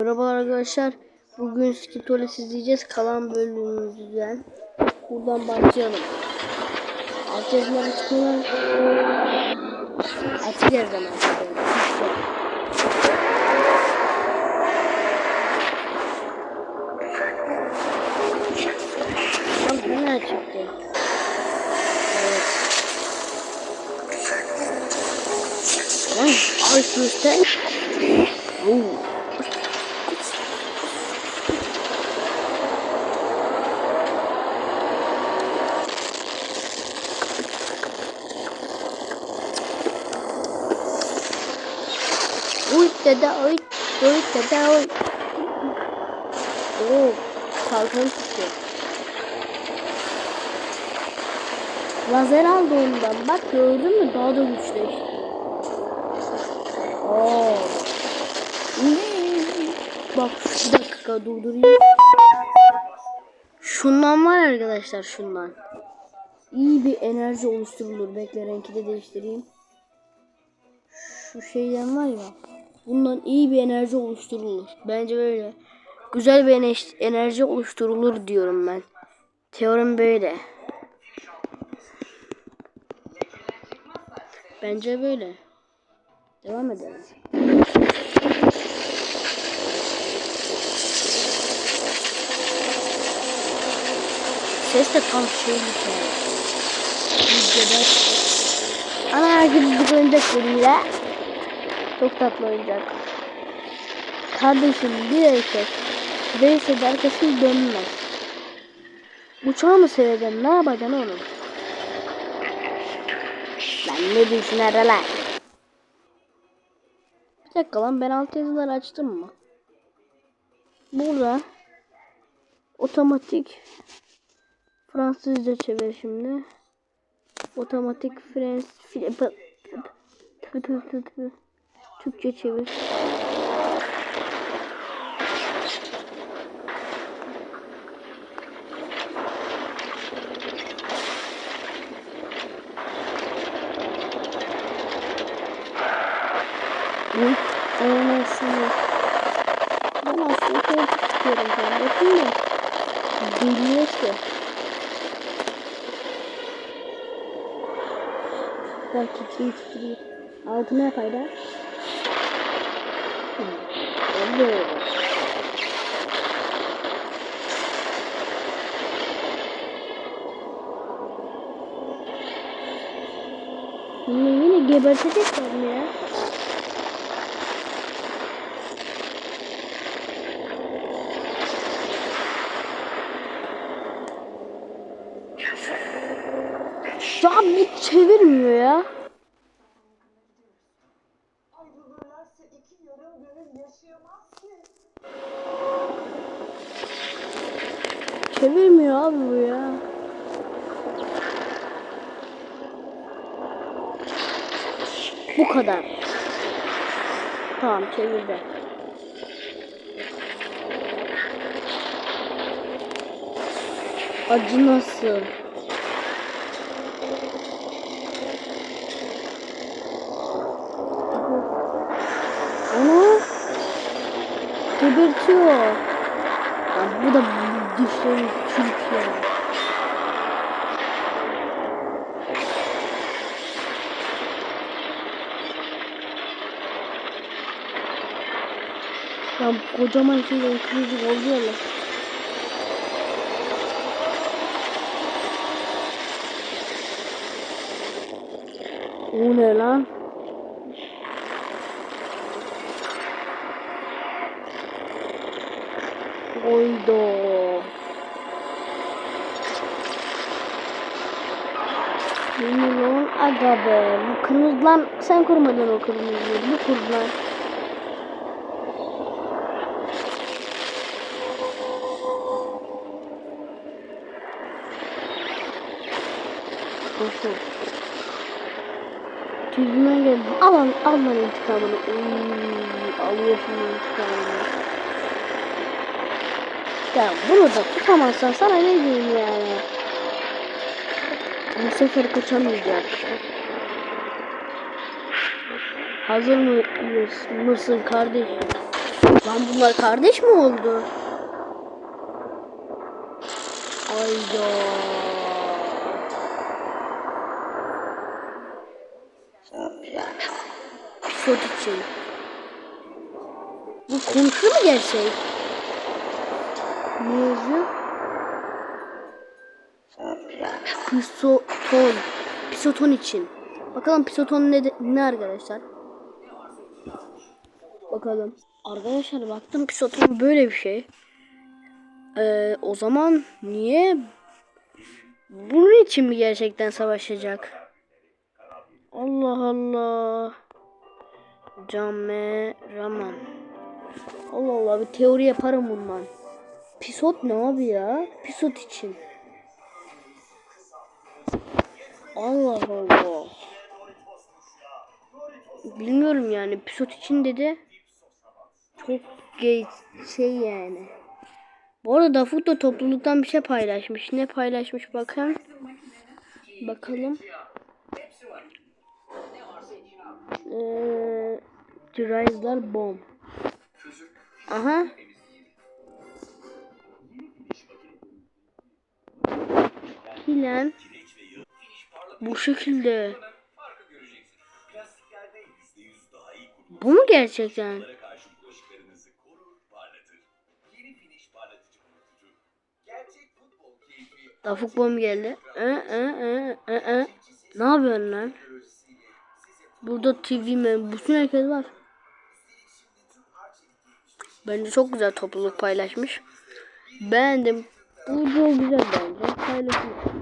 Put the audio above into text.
Merhabalar arkadaşlar. Bugün Skitol'ü izleyeceğiz. Kalan bölümümüzden. Buradan başlayalım. Alt yazıları çıkıyor. Açık yazılar. Tam hemen çıktı. Evet. Lan ay göster. Oo. Uy dede uy. Uy dede uy. Oo. Kalkan çıktı. Lazer aldı ondan. Bak gördün mü? Daha da güçleşti. Oo. Bak bir dakika durdurayım. Şundan var arkadaşlar şundan. İyi bir enerji oluşturulur. Bekle renki de değiştireyim. Şu şeyden var ya. Bundan iyi bir enerji oluşturulur. Bence böyle. Güzel bir ener- enerji oluşturulur diyorum ben. Teorim böyle. Bence böyle. Devam edelim. Ses de tam şey şey. Videoda. Ana herkes bir oyuncak geliyor. Çok tatlı oyuncak. Kardeşim bir erkek. Değilse de arkasını dönmez. Uçağı mı seveceksin? Ne yapacaksın oğlum? Lan ne diyorsun lan? Bir dakika lan ben alt yazıları açtım mı? Burada otomatik Fransızca çevir şimdi. Otomatik Frans. Türkçe çevir. Olmasını ben aslında koltuk istiyorum kardeşim de geliyor ki. Bak titriyor titriyor altı ne fayda evet. Yine gebertecekler mi ya? Şu an bir çevirmiyor ya. İki yarım gönül yaşayamaz ki. Çevirmiyor abi bu ya. Bu kadar. Tamam çevirdi. Acı nasıl? Ana! Gebertiyor. Ya bu da dişlerin çürük ya. Bu kocaman şeyle kırıcı oluyor lan. O ne lan? Oydo. Milyon aga be. Bu kırmızı sen kurmadın o kırmızıyı. Bu lan. Nasıl? Tüzüme geldi. Al lan al lan intikamını. Alıyorsun intikamını. Ya bunu da tutamazsan sana ne diyeyim yani. Bu sefer kaçamayacak. Hazır mı mısın kardeşim? Lan bunlar kardeş mi oldu? Ayda. Pisot için. Bu konuşuyor mu gerçek? Yazıyor? Pisoton. Pisoton için. Bakalım pisoton ne, ne arkadaşlar? Bakalım. Arkadaşlar baktım pisoton böyle bir şey. Ee, o zaman niye bunun için mi gerçekten savaşacak? Allah Allah. Came Raman. Allah Allah bir teori yaparım bundan. Pisot ne abi ya? Pisot için. Allah Allah. Bilmiyorum yani pisot için dedi. Çok gay şey yani. Bu arada Dafut da topluluktan bir şey paylaşmış. Ne paylaşmış bakın. Bakalım. Eee Dryzlar bomb. Aha. Hilen. Bu şekilde. Bu mu gerçekten? Dafuk bomb geldi. Ee, ee, ee, ee, ee. Ne yapıyorsun lan? Burada TV mi? Bütün herkes var. Bence çok güzel topluluk paylaşmış. Beğendim. Bu çok güzel bence. Paylaşmış.